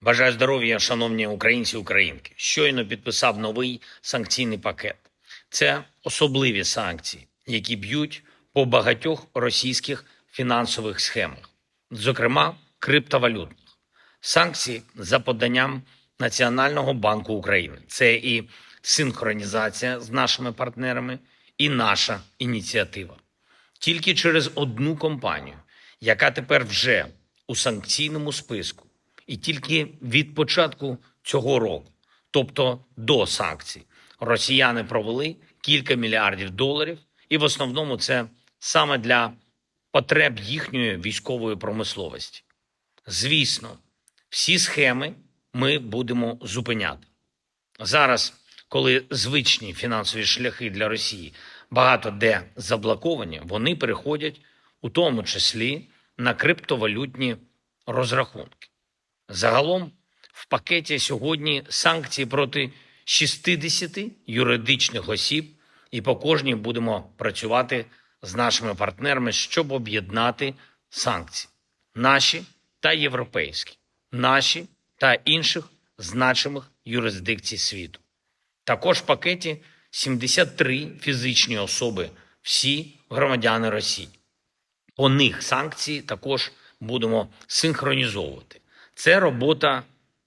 Бажаю здоров'я, шановні українці і українки. Щойно підписав новий санкційний пакет. Це особливі санкції, які б'ють по багатьох російських фінансових схемах, зокрема криптовалютних. Санкції за поданням Національного банку України. Це і синхронізація з нашими партнерами, і наша ініціатива. Тільки через одну компанію, яка тепер вже у санкційному списку, і тільки від початку цього року, тобто до санкцій, росіяни провели кілька мільярдів доларів, і в основному це саме для потреб їхньої військової промисловості. Звісно, всі схеми ми будемо зупиняти. Зараз, коли звичні фінансові шляхи для Росії багато де заблоковані, вони переходять у тому числі на криптовалютні розрахунки. Загалом в пакеті сьогодні санкції проти 60 юридичних осіб, і по кожній будемо працювати з нашими партнерами, щоб об'єднати санкції, наші та європейські, наші та інших значимих юрисдикцій світу. Також в пакеті 73 фізичні особи, всі громадяни Росії. По них санкції також будемо синхронізовувати. Це робота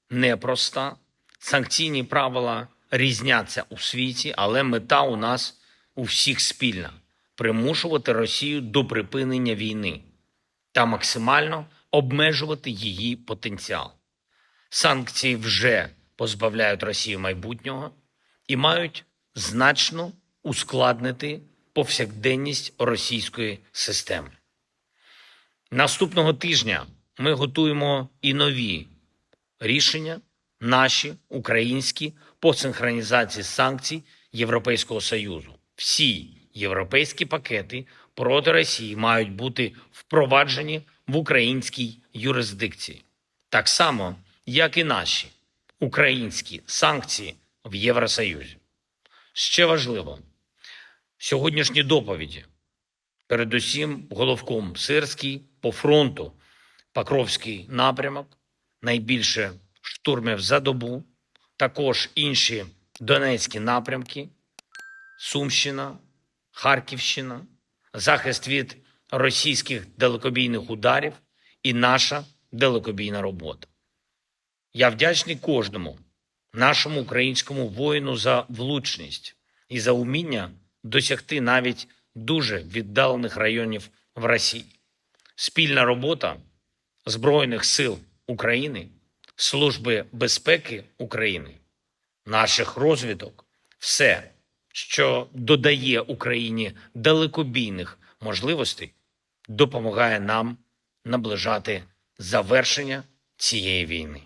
непроста. Санкційні правила різняться у світі, але мета у нас у всіх спільна примушувати Росію до припинення війни та максимально обмежувати її потенціал. Санкції вже позбавляють Росію майбутнього і мають значно ускладнити повсякденність російської системи. Наступного тижня ми готуємо і нові рішення, наші українські по синхронізації санкцій Європейського Союзу. Всі європейські пакети проти Росії мають бути впроваджені в українській юрисдикції, так само, як і наші українські санкції в Євросоюзі. Ще важливо, сьогоднішні доповіді, передусім головком Сирський по фронту, Покровський напрямок, найбільше штурмів за добу, також інші Донецькі напрямки, Сумщина, Харківщина, захист від російських далекобійних ударів і наша далекобійна робота. Я вдячний кожному нашому українському воїну за влучність і за уміння досягти навіть дуже віддалених районів в Росії. Спільна робота Збройних сил України, Служби безпеки України, наших розвідок, все, що додає Україні далекобійних можливостей, допомагає нам наближати завершення цієї війни.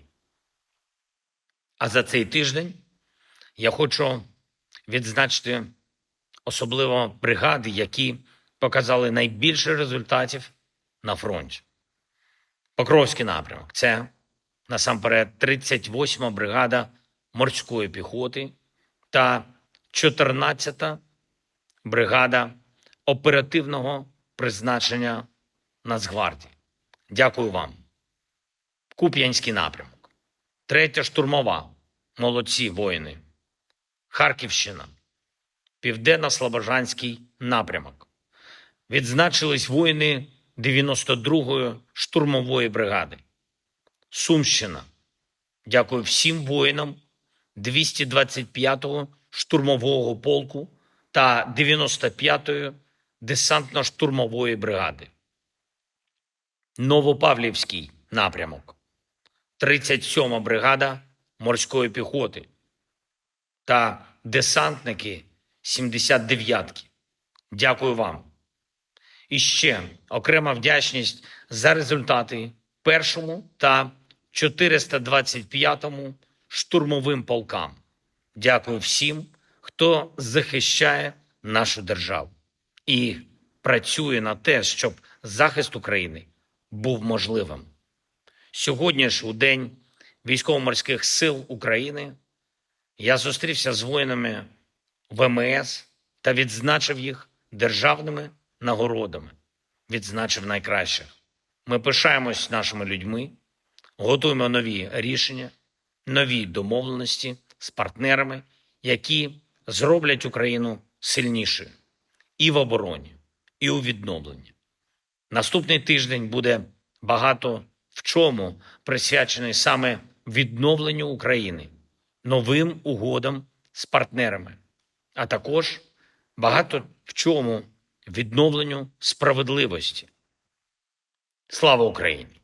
А за цей тиждень я хочу відзначити особливо бригади, які показали найбільше результатів на фронті. Покровський напрямок це насамперед 38-ма бригада морської піхоти та 14-та бригада оперативного призначення Нацгвардії. Дякую вам. Куп'янський напрямок. Третя штурмова. Молодці воїни. Харківщина. Південно-Слобожанський напрямок. Відзначились воїни 92-ї штурмової бригади. Сумщина. Дякую всім воїнам 225-го штурмового полку та 95-ї десантно-штурмової бригади. Новопавлівський напрямок. 37-ма бригада морської піхоти та десантники 79-ки. Дякую вам. І ще окрема вдячність за результати першому та 425-му штурмовим полкам. Дякую всім, хто захищає нашу державу і працює на те, щоб захист України був можливим. Сьогодні ж, у День військово-морських сил України, я зустрівся з воїнами ВМС та відзначив їх державними нагородами, відзначив найкращих. Ми пишаємось нашими людьми, Готуємо нові рішення, нові домовленості з партнерами, які зроблять Україну сильнішою і в обороні, і у відновленні. Наступний тиждень буде багато в чому присвячений саме відновленню України, новим угодам з партнерами, а також багато в чому відновленню справедливості. Слава Україні!